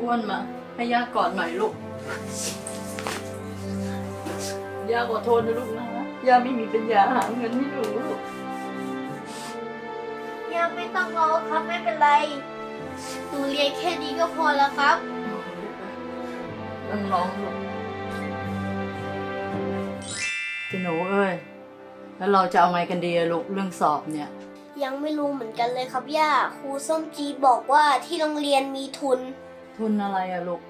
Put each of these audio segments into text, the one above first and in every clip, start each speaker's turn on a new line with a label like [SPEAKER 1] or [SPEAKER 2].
[SPEAKER 1] อ้วนมา ให้ย่ากอดหน่อยลูก ย่าขอโทษนะลูกนะ ย่าไม่มีปัญญาหาเงินให้หนูลูก
[SPEAKER 2] ยังไม่ต้องรอครับไม่เป็นไร หนูเรียนแค่นี้ก็พอแล้วครับ
[SPEAKER 1] ต้องร้องลูกจะหนูเอ้ย แล้วเราจะเอาไงกันดีอะลูกเรื่องสอบเนี่ย
[SPEAKER 2] ยังไม่รู้เหมือนกันเลยครับย่า ครูส้มจีบอกว่าที่โรงเรียนมีทุน
[SPEAKER 1] ทุนอะไรอะลูก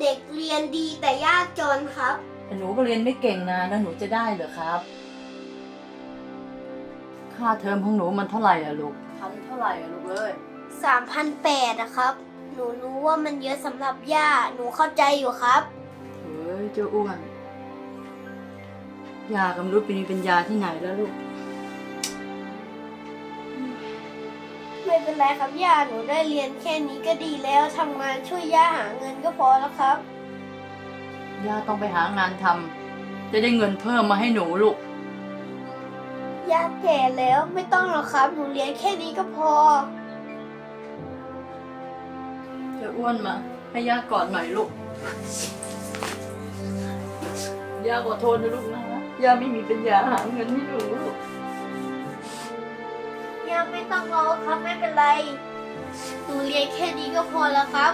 [SPEAKER 2] เด็กเรียนดีแต่ยากจนครับ
[SPEAKER 1] แต่หนูก็เรียนไม่เก่งนะแล้วหนูจะได้เหรอครับ ค่าเทอมของหนูมันเท่าไหร่อะลูกพันเท่าไหร่อะลูกเอ้ย
[SPEAKER 2] 3,800นะครับ หนูรู้ว่ามันเยอะสำหรับย่า หนูเข้าใจอยู่ครับ
[SPEAKER 1] เฮ้ยเจ้าอ้วนยากำรู้เป็นปัญญาที่ไหนแล้วลูก
[SPEAKER 2] ไม่เป็นไรครับย่าหนูได้เรียนแค่นี้ก็ดีแล้วทำงานช่วยย่าหาเงินก็พอแล้วครับ
[SPEAKER 1] ย่าต้องไปหางานทำจะได้เงินเพิ่มมาให้หนูลูก
[SPEAKER 2] ย่าแก่แล้วไม่ต้องหรอกครับ หนูเรียนแค่นี้ก็พอ
[SPEAKER 1] เจ้าอ้วนมา ให้ย่ากอดหน่อยลูก ย่าขอโทษนะลูกนะ ย่าไม่มีปัญญาหาเงินให้หนูลูก
[SPEAKER 2] ยังไม่ต้องรอครับไม่เป็นไร หนูเรียนแค่นี้ก็พอแล้วครับ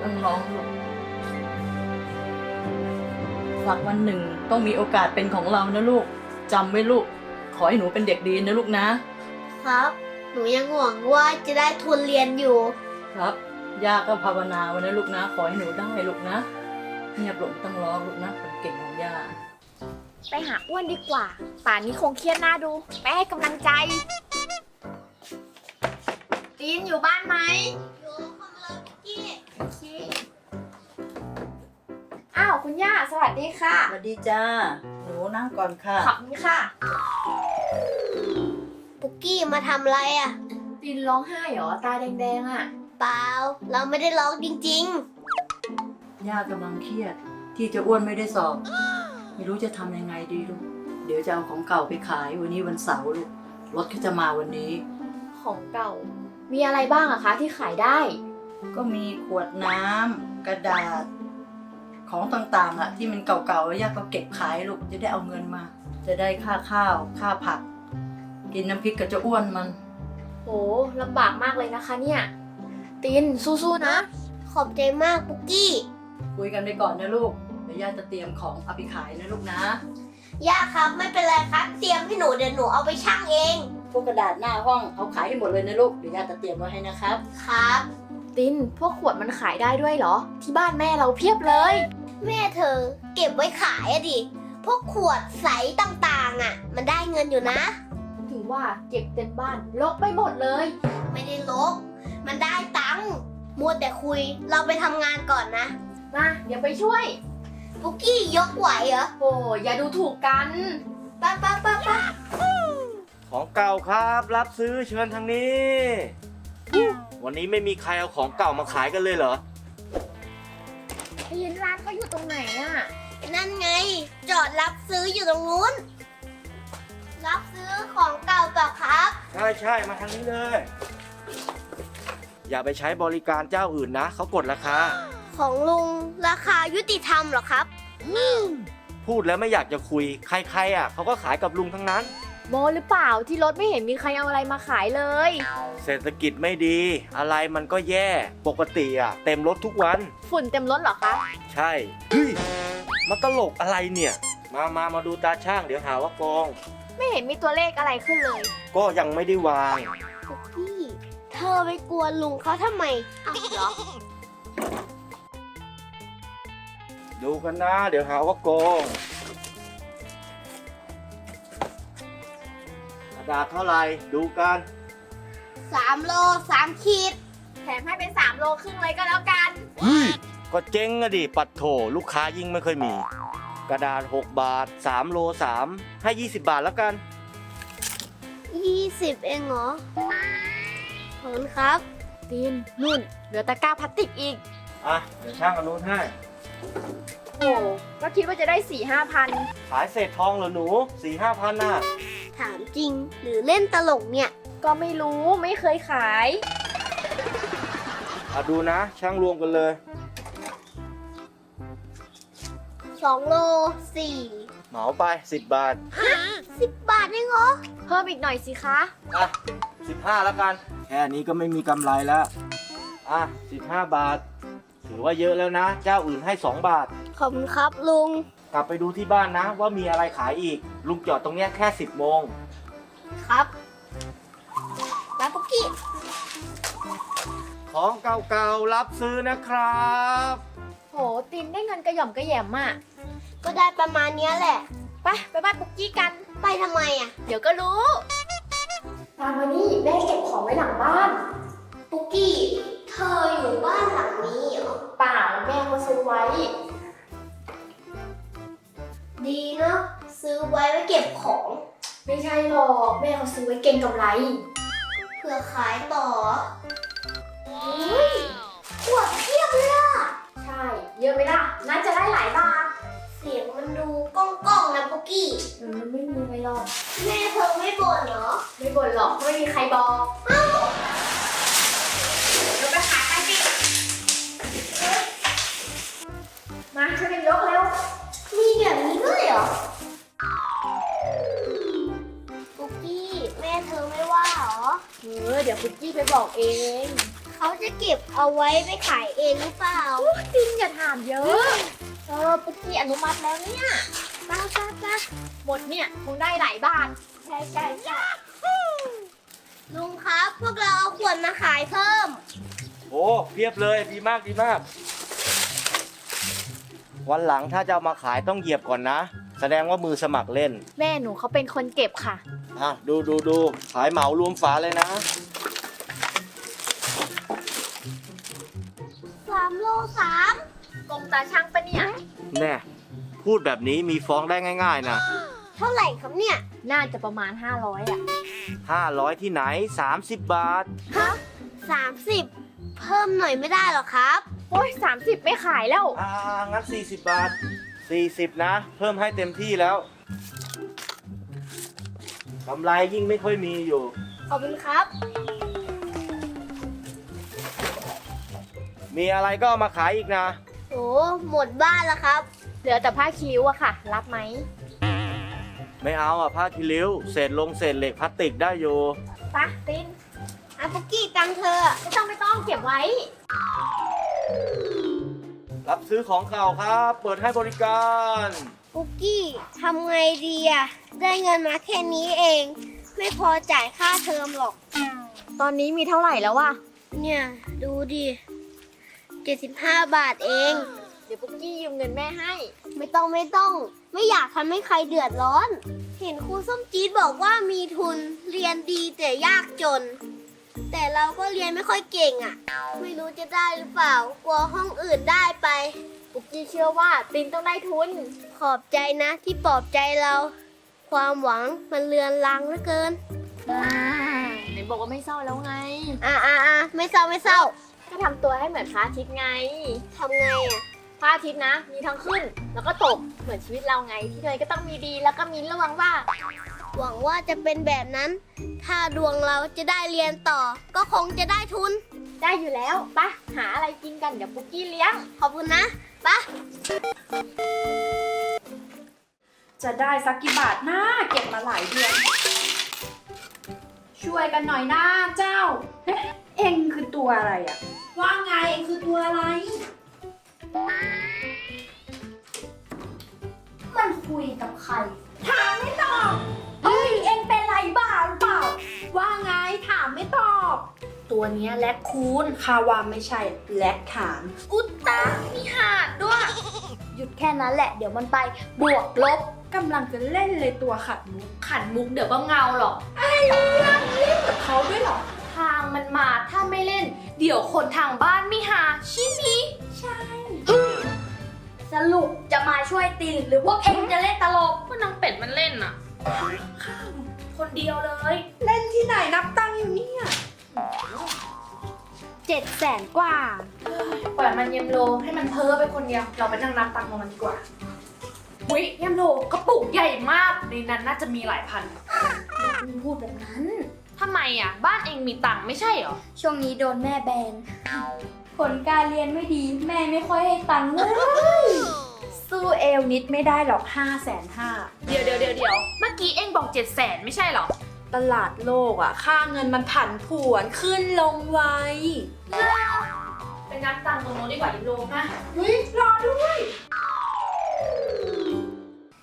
[SPEAKER 1] ต้องร้องลูกสักวันหนึ่งต้องมีโอกาสเป็นของเรานะลูกจำไว้ลูก ขอให้หนูเป็นเด็กดีนะลูกนะ
[SPEAKER 2] ครับ หนูยังหวังว่าจะได้ทุนเรียนอยู่
[SPEAKER 1] ครับย่าก็ภาวนาไว้นะลูกนะ ขอให้หนูได้ลูกนะเงียบลงต้องร้องลูกนะคนเก่งของย่า
[SPEAKER 3] ไปหาอ้วนดีกว่า ป่านนี้คงเครียดหน้าดู ไปให้กำลังใจ ตีนอยู่บ้านไหม
[SPEAKER 2] อยู่เข้ามาเลยพี่
[SPEAKER 3] โอเคอ้าวคุณย่าสวัสดีค่ะ
[SPEAKER 1] สวัสดีจ้า หนูนั่งก่อนค่ะ
[SPEAKER 3] ขอบคุณค่ะ
[SPEAKER 2] ปุกกี้มาทำอะไรอะ
[SPEAKER 3] ตีนร้องไห้เหรอ ตาแดงๆอะ
[SPEAKER 2] เปล่า เราไม่ได้ร้องจริง
[SPEAKER 1] ย่ากำลังเครียด ที่เจะอ้วนไม่ได้สอบ ไม่รู้จะทำยังไงดีลูก เดี๋ยวจะเอาของเก่าไปขายวันนี้วันเสาร์ลูก รถก็จะมาวันนี้
[SPEAKER 3] ของเก่า มีอะไรบ้างอะคะที่ขายได้
[SPEAKER 1] ก็มีขวดน้ำกระดาษ ของต่างๆอะที่มันเก่าๆแล้วย่าก็เก็บขายลูกจะได้เอาเงินมา จะได้ค่าข้าวค่าผัก กินน้ำพริกกับเจ้าอ้วนมัน
[SPEAKER 3] โหลำบากมากเลยนะคะเนี่ยตีนสู้ๆนะ
[SPEAKER 2] ๆขอบใจมากปุกกี้
[SPEAKER 1] คุยกันไปก่อนนะลูก เดี๋ยวย่าจะเตรียมของเอาไปขายนะลูกนะ
[SPEAKER 2] ย่าครับไม่เป็นไรครับ เตรียมให้หนูเดี๋ยวหนูเอาไปชั่งเอง
[SPEAKER 1] พวกกระดาษหน้าห้องเอาขายให้หมดเลยนะลูกเดี๋ยวย่าจะเตรียมไว้ให้นะครับ
[SPEAKER 2] ครับ
[SPEAKER 3] ตินพวกขวดมันขายได้ด้วยเหรอ ที่บ้านแม่เราเพียบเลย
[SPEAKER 2] แม่เธอ เก็บไว้ขายอะดิพวกขวดใสต่างๆอะมันได้เงินอยู่นะ
[SPEAKER 3] ถึงว่าเก็บเต็มบ้านลกไปหมดเลย
[SPEAKER 2] ไม่ได้ลบมันได้ตังค์มัวแต่คุยเราไปทำงานก่อนนะ
[SPEAKER 3] มาเดี๋ยวไปช่วย
[SPEAKER 2] ปุกกี้ยกไหวเหรอ
[SPEAKER 3] โอ้อย่าดูถูกกัน
[SPEAKER 2] ไป้าป้าป้าป้า
[SPEAKER 4] ของเก่าครับ รับซื้อเชิญทางนี้ วันนี้ไม่มีใครเอาของเก่ามาขายกันเลยเหรอ
[SPEAKER 3] ตีนร้านเขาอยู่ตรงไหนอะ
[SPEAKER 2] นั่นไง จอดรับซื้ออยู่ตรงนู้น รับซื้อของเก่าเปล่าครับ
[SPEAKER 4] ใช่ใช่มาทางนี้เลย อย่าไปใช้บริการเจ้าอื่นนะเขากดราคา
[SPEAKER 2] ของลุงราคายุติธรรมเหรอครับ
[SPEAKER 4] พูดแล้วไม่อยากจะคุย ใครๆอะเขาก็ขายกับลุงทั้งนั้น
[SPEAKER 3] โมหรือเปล่าที่รถไม่เห็นมีใครเอาอะไรมาขายเลย
[SPEAKER 4] เศรษฐกิจไม่ดี อะไรมันก็แย่ ปกติอะ เต็มรถทุกวัน
[SPEAKER 3] ฝุ่นเต็มรถเหรอคะ
[SPEAKER 4] ใช่ เฮ้ยมาตลกอะไรเนี่ย มามามาดูตาช่างเดี๋ยวหาว่าโกอง
[SPEAKER 3] ไม่เห็นมีตัวเลขอะไรขึ้นเลย
[SPEAKER 4] ก็ยังไม่ได้วาง
[SPEAKER 2] พี่ เธอไปกลัวลุงเขาทำไมอ้าวเหรอ
[SPEAKER 4] ดูกันนะ เดี๋ยวหาว่าโกงกระดาษเท่าไหร่ดูกัน
[SPEAKER 2] สามโลสามขีด
[SPEAKER 3] แถมให้เป็น3โลครึ่งเลยก็แล้วกัน
[SPEAKER 4] ก็เจ๊งอะดิ ปัดโถ ลูกค้ายิ่งไม่เคยมี กระดาษ 6 บาท 3 โล 3 ให้ 20 บาทแล้วกัน
[SPEAKER 2] ยี่สิบเองเหรอ ขอบคุณครับ
[SPEAKER 3] ตีนนุ่น เหลือตะกร้าพลาสติกอีก
[SPEAKER 4] อะ เดี๋ยวช่างอนุนให้
[SPEAKER 3] โอ้ก็คิดว่าจะได้4ี่ห้าพัน
[SPEAKER 4] ขายเศษทองเหรอหนู4 5พันน่ะ
[SPEAKER 2] ถามจริงหรือเล่นตลกเนี่ย
[SPEAKER 3] ก็ไม่รู้ไม่เคยขาย
[SPEAKER 4] อเอาดูนะ ช่างรวมกันเลย
[SPEAKER 2] สองโลสี่
[SPEAKER 4] เหมาไป 10 บาท
[SPEAKER 2] สิบบาทเองเหรอ
[SPEAKER 3] เพิ่มอีกหน่อยสิคะ
[SPEAKER 4] อะ 15 แล้วกัน แค่นี้ก็ไม่มีกำไรแล้ว อะ 15 บาท ถือว่าเยอะแล้วนะ เจ้าอื่นให้ 2 บาท
[SPEAKER 2] ขอบคุณครับลุง
[SPEAKER 4] กลับไปดูที่บ้านนะ ว่ามีอะไรขายอีก ลุงจอดตรงเนี้ยแค่ 10โมง
[SPEAKER 2] ครับร้านปุกกี้
[SPEAKER 4] ของเก่าๆรับซื้อนะครับ
[SPEAKER 3] โหตินได้เงินกระหย่อมกระแหยมอะ
[SPEAKER 2] ก็ได้ประมาณเนี้ยแหละ
[SPEAKER 3] ไปไปบ้านปุกกี้กัน
[SPEAKER 2] ไปทำไมอะ
[SPEAKER 3] เดี๋ยวก็รู้ ตามมานี่แม่เก็บของไว้หลังบ้าน
[SPEAKER 2] ปุกกี้ เธออยู่บ้านหลังนี้เหรอ
[SPEAKER 3] เปล่าแม่เขาซื้อไว้
[SPEAKER 2] ดีเนาะซื้อไว้ไว้เก็บของ
[SPEAKER 3] ไม่ใช่หรอกแม่เขาซื้อไว้เก็งกำไร
[SPEAKER 2] เพื่อขายต่อเฮ้ยขวดเทียบเลยอะ
[SPEAKER 3] ใช่ เยอะไหมล่ะน่าจะได้หลายบาท
[SPEAKER 2] เสียงมันดูก้องก้องๆนะปุกกี้
[SPEAKER 3] เออไม่มีอะไรหรอก
[SPEAKER 2] แม่เธอไม่บ่นเหรอ
[SPEAKER 3] ไม่บ่นหรอกไม่มีใครบอกเราไปขาย มาช่วยกันยกเร็ว
[SPEAKER 2] มีแบบนี้ด้วยเหรอปุกกี้แม่เธอไม่ว่าเหรอ
[SPEAKER 3] เออเดี๋ยวปุกกี้ไปบอกเอง
[SPEAKER 2] เขาจะเก็บเอาไว้ไปขายเองหรือเปล่า
[SPEAKER 3] ตินอย่าถามเยอะ เออปุกกี้อนุมัติแล้วเนี่ย
[SPEAKER 2] ป้าป้าป้า
[SPEAKER 3] หมดเนี่ยคงได้หลายบาท
[SPEAKER 2] ใช่ใช่ใช่ลุงครับ พวกเราเอาขวดมาขายเพิ่ม
[SPEAKER 4] โอ้เพียบเลยดีมากดีมาก วันหลังถ้าจะเอามาขายต้องเหยียบก่อนนะ แสดงว่ามือสมัครเล่น
[SPEAKER 3] แม่หนูเขาเป็นคนเก็บค่ะ
[SPEAKER 4] อะดูดูดูขายเหมารวมฝาเลยนะ
[SPEAKER 2] สามโลสาม
[SPEAKER 3] กงตาช่างปะเนี่ย
[SPEAKER 4] แน่พูดแบบนี้มีฟ้องได้ง่าย ๆ นะ
[SPEAKER 2] เท่าไหร่ครับเนี่ย
[SPEAKER 3] น่าจะประมาณ 500อะ
[SPEAKER 4] 500 ที่ไหน 30 บาท
[SPEAKER 2] ฮะสามสิบเพิ่มหน่อยไม่ได้หรอครับ
[SPEAKER 3] โอ้ย30ไม่ขายแล้ว
[SPEAKER 4] อ่างั้น40 บาท 40 นะ เพิ่มให้เต็มที่แล้วกำไรยิ่งไม่ค่อยมีอยู่
[SPEAKER 2] ขอบคุณครับ
[SPEAKER 4] มีอะไรก็เอามาขายอีกนะ
[SPEAKER 2] โอ้หมดบ้านแล้วครับ
[SPEAKER 3] เหลือแต่ผ้าคิริ้วอะค่ะ รับไหม
[SPEAKER 4] ไม่เอาอะผ้าคีริ้วเศษลงเศษเหล็กพลาสติกได้อยู่
[SPEAKER 3] ปะติน
[SPEAKER 2] อาปุกกี้ตังค์เธอ
[SPEAKER 3] ไม่ต้องไม่ต้องเก็บไว้
[SPEAKER 4] รับซื้อของเก่าครับ เปิดให้บริการ
[SPEAKER 2] ปุกกี้ทำไงดีอะได้เงินมาแค่นี้เอง ไม่พอจ่ายค่าเทอมหรอก
[SPEAKER 3] ตอนนี้มีเท่าไหร่แล้ววะ
[SPEAKER 2] เนี่ยดูดิ75 บาทเอง
[SPEAKER 3] เดี๋ยวปุกกี้ยืมเงินแม่ให้
[SPEAKER 2] ไม่ต้องไม่ต้อง ไม่อยากทำให้ใครเดือดร้อน เห็นครูส้มจี๊ดบอกว่ามีทุนเรียนดีแต่ยากจน แต่เราก็เรียนไม่ค่อยเก่งอะ่ะ ไม่รู้จะได้หรือเปล่า กลัวห้องอื่นได้ไป
[SPEAKER 3] ปุกกี้เชื่อว่าตินต้องได้ทุน
[SPEAKER 2] ขอบใจนะที่ปลอบใจเรา ความหวังมันเลือนลางเหลือเกิน
[SPEAKER 3] ไหนบอกว่าไม่เศร้าแล้วไง
[SPEAKER 2] อ่าอ่าอ่าไม่เศร้าไม่เศร้า
[SPEAKER 3] ก็ทำตัวให้เหมือนพระอาทิตย์ไง
[SPEAKER 2] ทำไงอะ
[SPEAKER 3] พระอาทิตย์นะ มีทั้งขึ้นแล้วก็ตกเหมือนชีวิตเราไง ที่เลยก็ต้องมีดีแล้วก็มีระวังว่า
[SPEAKER 2] หวังว่าจะเป็นแบบนั้น ถ้าดวงเราจะได้เรียนต่อ ก็คงจะได้ทุน
[SPEAKER 3] ได้อยู่แล้วปะหาอะไรกินกันเดี๋ยวปุกกี้เลี้ยง
[SPEAKER 2] ขอบคุณนะปะ
[SPEAKER 5] จะได้สักกี่บาทนะ เก็บมาหลายเดือน ช่วยกันหน่อยนะเจ้า เอ๊ะเอ็งคือตัวอะไรอะว่าไงเอ็งคือตัวอะไร
[SPEAKER 2] มันคุยกับใคร
[SPEAKER 5] ถา ตัวเนี้ยแลคคูนคาว่าไม่ใช่แลคขาน
[SPEAKER 3] อุตตามีหาดด้วย
[SPEAKER 2] หยุดแค่นั้นแหละ เดี๋ยวมันไปบวกลบ
[SPEAKER 5] กำลังจะเล่นเลยตัวขัดมุก
[SPEAKER 3] ขันมุกเดี๋ยวก็เงาหรอก
[SPEAKER 5] กับเขาด้วยเหรอ
[SPEAKER 3] ทางมันมาถ้าไม่เล่น เดี๋ยวคนทางบ้านไม่หาชิมี
[SPEAKER 2] สรุปจะมาช่วยตินหรือพวกเอ็งจะเล่นตลก
[SPEAKER 3] ก็นางเป็ดมันเล่นอะคนเดียวเลย
[SPEAKER 5] เล่นที่ไหนนับตังค์อยู่เนี่ย
[SPEAKER 2] เจ็ดแสนกว่า
[SPEAKER 3] ปล่อยมันเยมโลให้มันเพ้อไปคนเดียว เราไปนั่งนับตังค์ของมันดีกว่าวิเยมโลกระปุกใหญ่มาก ในนั้นน่าจะมีหลายพัน
[SPEAKER 2] พูดแบบนั้น
[SPEAKER 3] ทำไมอะ บ้านเองมีตังค์ไม่ใช่เหรอ
[SPEAKER 2] ช่วงนี้โดนแม่แบน
[SPEAKER 5] ผลการเรียนไม่ดี แม่ไม่ค่อยให้ตังค์เลย
[SPEAKER 3] สู้เอลนิดไม่ได้หรอก5้าแสนห้า เดี๋ยวเดี๋ยวเดี๋ยวเดี๋ยวเมื่อกี้เองบอก7จ็ดแสนไม่ใช่เหรอ ตลาดโลกอะค่าเงินมันผันผวนขึ้นลงไวไปนับตังค์ตรงโน้นดีกว่ายิมโลนะเฮ้ยรอด้วย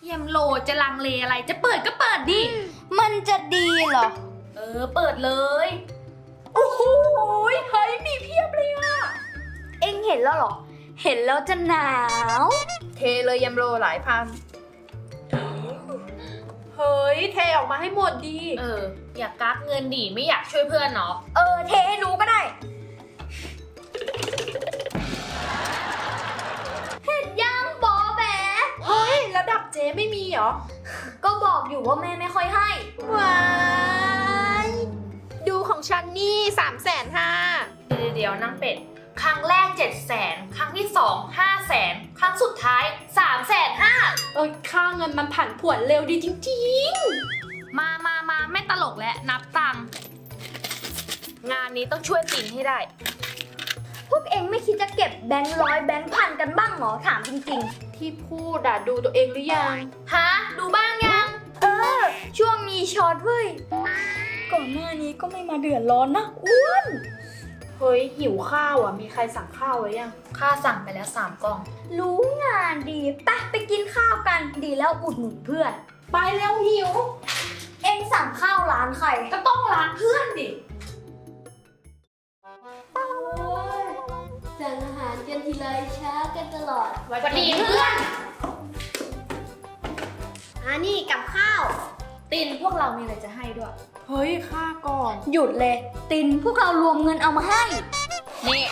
[SPEAKER 3] เยมโลจะลังเลอะไรจะเปิดก็เปิดดิ
[SPEAKER 5] มันจะดีเหรอ
[SPEAKER 3] เออ เปิดเลย โอ้โหเฮ้ยมีเพียบเลยอะ
[SPEAKER 5] เอ็งเห็นแล้วเหรอ เห็นแล้วจะหนาว
[SPEAKER 3] เทเลยยมโลหลายพัน เฮ้ยเทออกมาให้หมดดีเออ อยากกักเงินดิไม่อยากช่วยเพื่อนเนาะ
[SPEAKER 5] เออ เทให้รู้ก็ได้ เห็นยังบอแบ
[SPEAKER 3] เฮ้ยระดับเจ๊ไม่มีเหรอ
[SPEAKER 5] ก็บอกอยู่ว่าแม่ไม่ค่อยให้
[SPEAKER 3] ว้ายดูของฉันนี่สามแสนห้าเดี๋ยวเดี๋ยวๆนางเป็ด ครั้งแรกเจ็ดแสนครั้งที่สองห้าแสนครั้งสุดท้ายสามแสนห้าเออค่าเงินมันผันผวนเร็วดีจริงๆมามามาไม่ตลกแล้วนับตังค์งานนี้ต้องช่วยตินให้ได้
[SPEAKER 5] พวกเอ็งไม่คิดจะเก็บแบงค์ร้อยแบงค์พันกันบ้างเหรอถามจริง
[SPEAKER 3] ที่พูดอะดูตัวเองหรือยัง ฮะ ดูบ้างยัง
[SPEAKER 5] ๆเออ ช่วงมีช็อตเว้ยก่อนหน้านี้ก็ไม่มาเดือดร้อนนะอ้วน
[SPEAKER 3] เฮ้ยหิวข้าวอะ มีใครสั่งข้าวไว้ยัง ข้าสั่งไปแล้วสามกล่อง
[SPEAKER 5] รู้งานดีไปไปกินข้าวกันดีแล้วอุดหนุนเพื่อน
[SPEAKER 3] ไปแล้วหิว
[SPEAKER 5] เอ็งสั่งข้าวร้านใคร
[SPEAKER 3] ก็ต้องร้านเพื่อนดิ
[SPEAKER 2] สั่งอาหารกันทีไรช้ากันตลอด
[SPEAKER 3] สวัสดีเพื่อน
[SPEAKER 2] อ่านี่กับข้าว
[SPEAKER 3] ตินพวกเรามีอะไรจะให้ด้วย เฮ้ยค่าก่อน
[SPEAKER 5] หยุดเลย ตินพวกเรารวมเงินเอามาให้
[SPEAKER 3] นี่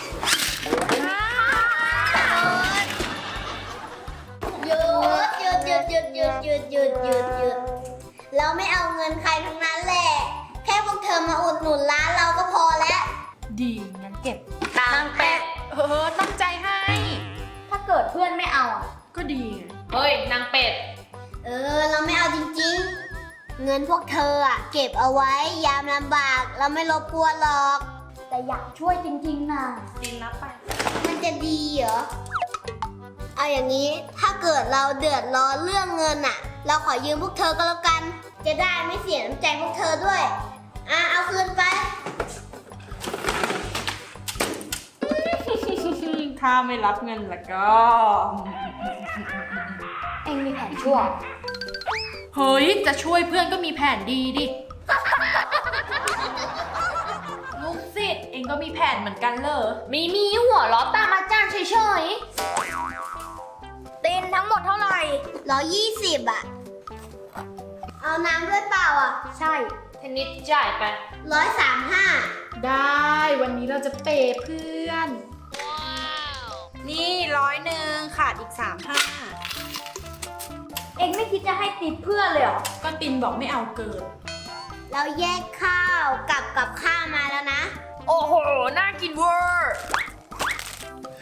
[SPEAKER 2] หยุดหยุดหยุดหยุดหยุดหยุดหยุดหยุดหยุดเราไม่เอาเงินใครทั้งนั้นแหละ แค่พวกเธอมาอุดหนุนร้านเรา นพวกเธออะเก็บเอาไว้ยามลำบากเราไม่รบกวนหรอก
[SPEAKER 5] แต่อยากช่วยจริงๆนะ
[SPEAKER 3] ตินรับไป
[SPEAKER 2] มันจะดีเหรอ เอาอย่างนี้ถ้าเกิดเราเดือดร้อนเรื่องเงินอะเราขอยืมพวกเธอก็แล้วกัน จะได้ไม่เสียน้ำใจพวกเธอด้วยอะเอาคืนไป
[SPEAKER 3] ถ้าไม่รับเงินแล้วก็
[SPEAKER 5] เอ็งมีแผนชั่ว
[SPEAKER 3] เฮ้ย จะช่วยเพื่อนก็มีแผนดีดิ ลูกศิษย์เองก็มีแผนเหมือนกันเหรอ มีมีหัวล้อตามอาจารย์เฉย
[SPEAKER 5] ตินทั้งหมดเท่าไหร่
[SPEAKER 2] ร้อยยี่สิบอะเอาน้ำด้วยเปล่าอะ
[SPEAKER 5] ใช่
[SPEAKER 3] ๆเทนนิสจ่ายไป
[SPEAKER 2] ร้อยสามห้า
[SPEAKER 3] ได้วันนี้เราจะเปย์เพื่อน นี่ร้อยหนึ่งขาดอีกสามห้า
[SPEAKER 5] เอ็งไม่คิดจะให้ติปเพื่อนเลยเหรอ
[SPEAKER 3] ก็ตินบอกไม่เอาเกิน
[SPEAKER 2] เราแยกข้าวกับกับข้าวมาแล้วนะ
[SPEAKER 3] โอ้โห น่ากินเวอร์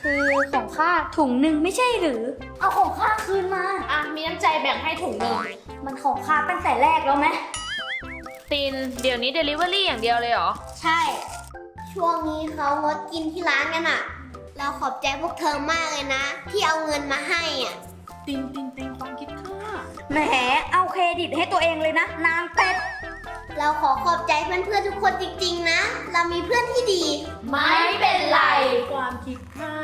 [SPEAKER 5] คือของข้าถุงหนึ่งไม่ใช่หรือ เอาของข้าคืนมา
[SPEAKER 3] อะ มีน้ำใจแบ่งให้ถุงหนึ่ง
[SPEAKER 5] มันของข้าตั้งแต่แรกแล้วไหม
[SPEAKER 3] ติน เดี๋ยวนี้เดลิเวอรี่อย่างเดียวเลยเหรอ
[SPEAKER 2] ใช่ ช่วงนี้เขางดกินที่ร้านกันอะเราขอบใจพวกเธอมากเลยนะ ที่เอาเงินมาให้อะ
[SPEAKER 3] ตินตินตินต้องคิดค่า
[SPEAKER 5] แหมเอาเครดิตให้ตัวเองเลยนะ นางเป็ด
[SPEAKER 2] เราขอขอบใจเพื่อนๆทุกคนจริงๆนะ เรามีเพื่อนที่ดี
[SPEAKER 3] ไม่เป็นไร ความคิดค่า